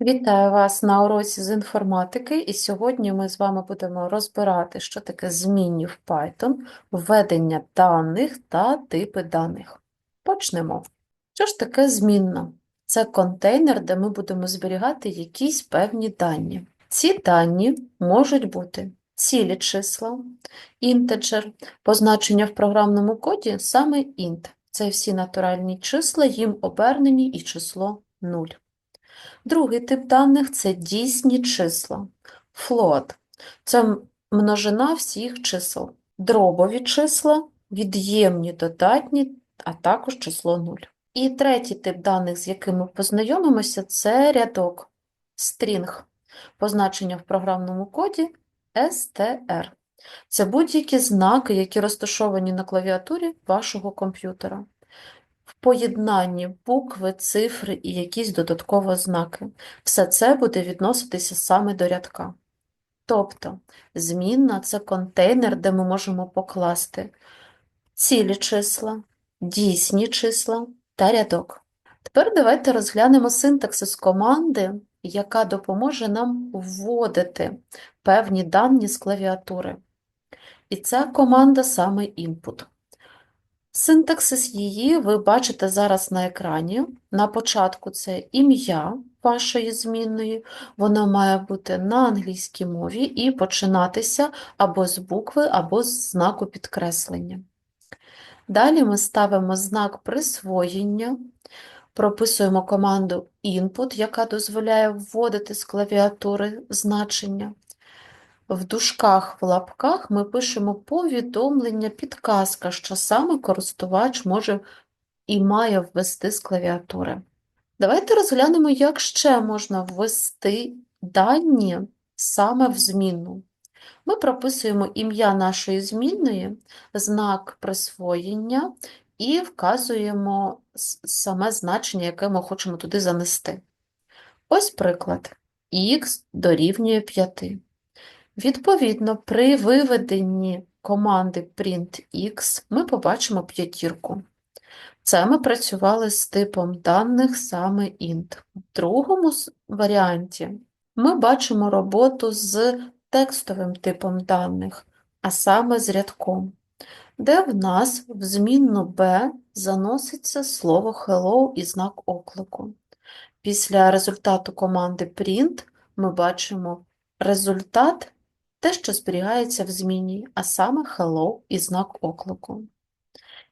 Вітаю вас на уроці з інформатики, і сьогодні ми з вами будемо розбирати, що таке змінні в Python, введення даних та типи даних. Почнемо. Що ж таке змінна? Це контейнер, де ми будемо зберігати якісь певні дані. Ці дані можуть бути цілі числа, інтеджер, позначення в програмному коді саме int. Це всі натуральні числа, їм обернені і число 0. Другий тип даних це дійсні числа. Float – це множина всіх чисел. Дробові числа, від'ємні додатні, а також число 0. І третій тип даних, з яким ми познайомимося, це рядок. String. Позначення в програмному коді str. Це будь-які знаки, які розташовані на клавіатурі вашого комп'ютера поєднанні букви, цифри і якісь додаткові знаки. Все це буде відноситися саме до рядка. Тобто, змінна – це контейнер, де ми можемо покласти цілі числа, дійсні числа та рядок. Тепер давайте розглянемо синтаксис команди, яка допоможе нам вводити певні дані з клавіатури. І ця команда саме input. Синтаксис її ви бачите зараз на екрані. На початку це ім'я вашої змінної, воно має бути на англійській мові і починатися або з букви, або з знаку підкреслення. Далі ми ставимо знак присвоєння, прописуємо команду input, яка дозволяє вводити з клавіатури значення. В дужках, в лапках ми пишемо повідомлення, підказка, що саме користувач може і має ввести з клавіатури. Давайте розглянемо, як ще можна ввести дані саме в змінну. Ми прописуємо ім'я нашої змінної, знак присвоєння і вказуємо саме значення, яке ми хочемо туди занести. Ось приклад. Х дорівнює 5. Відповідно, при виведенні команди printx ми побачимо п'ятірку. Це ми працювали з типом даних саме int. В другому варіанті ми бачимо роботу з текстовим типом даних, а саме з рядком, де в нас в змінну b заноситься слово hello і знак оклику. Після результату команди print ми бачимо результат те, що зберігається в зміні, а саме hello і знак оклику.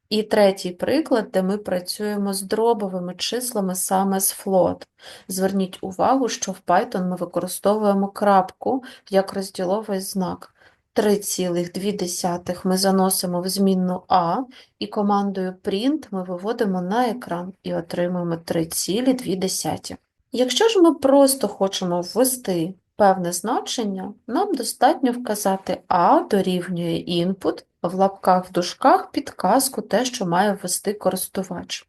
І третій приклад, де ми працюємо з дробовими числами саме з float. Зверніть увагу, що в Python ми використовуємо крапку як розділовий знак. 3,2 ми заносимо в змінну А, і командою print ми виводимо на екран і отримуємо 3,2. Якщо ж ми просто хочемо ввести певне значення, нам достатньо вказати А дорівнює input, в лапках в дужках підказку те, що має ввести користувач.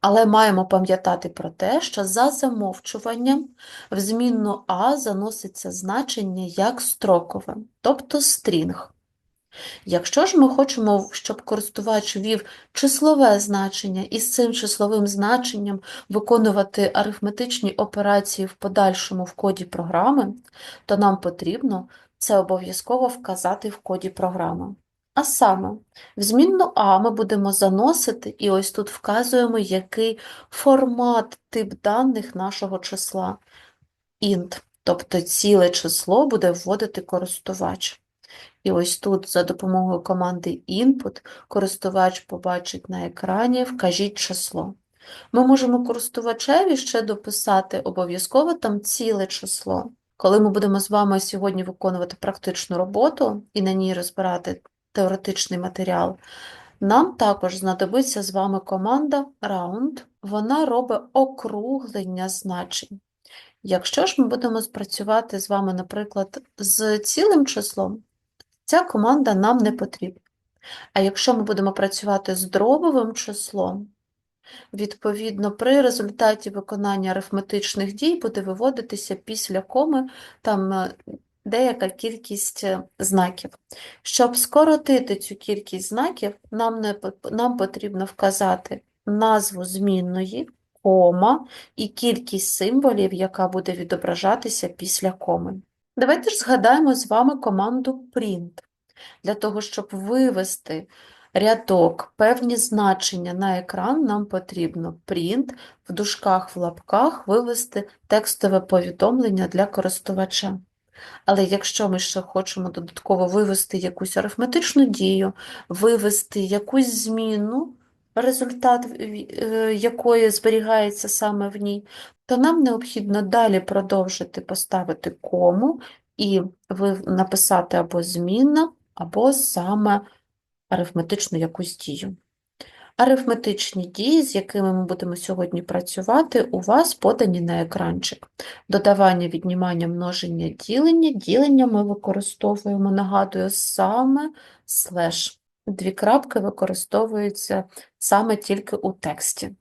Але маємо пам'ятати про те, що за замовчуванням в змінну А заноситься значення як строкове, тобто стрінг. Якщо ж ми хочемо, щоб користувач ввів числове значення і з цим числовим значенням виконувати арифметичні операції в подальшому в коді програми, то нам потрібно це обов'язково вказати в коді програми. А саме, в змінну А ми будемо заносити, і ось тут вказуємо, який формат тип даних нашого числа int, тобто ціле число буде вводити користувач. І ось тут за допомогою команди input користувач побачить на екрані вкажіть число. Ми можемо користувачеві ще дописати обов'язково там ціле число. Коли ми будемо з вами сьогодні виконувати практичну роботу і на ній розбирати теоретичний матеріал, нам також знадобиться з вами команда round, вона робить округлення значень. Якщо ж ми будемо спрацювати з вами, наприклад, з цілим числом, Ця команда нам не потрібна. А якщо ми будемо працювати з дробовим числом, відповідно, при результаті виконання арифметичних дій буде виводитися після коми там е, деяка кількість е, знаків. Щоб скоротити цю кількість знаків, нам, не, нам потрібно вказати назву змінної, кома і кількість символів, яка буде відображатися після коми. Давайте ж згадаємо з вами команду print. Для того, щоб вивести рядок, певні значення на екран, нам потрібно print, в дужках, в лапках вивести текстове повідомлення для користувача. Але якщо ми ще хочемо додатково вивести якусь арифметичну дію, вивести якусь зміну, результат е, якої зберігається саме в ній, то нам необхідно далі продовжити поставити кому і написати або змінна, або саме арифметичну якусь дію. Арифметичні дії, з якими ми будемо сьогодні працювати, у вас подані на екранчик. Додавання, віднімання, множення, ділення. Ділення ми використовуємо, нагадую, саме слеш. Дві крапки використовуються саме тільки у тексті.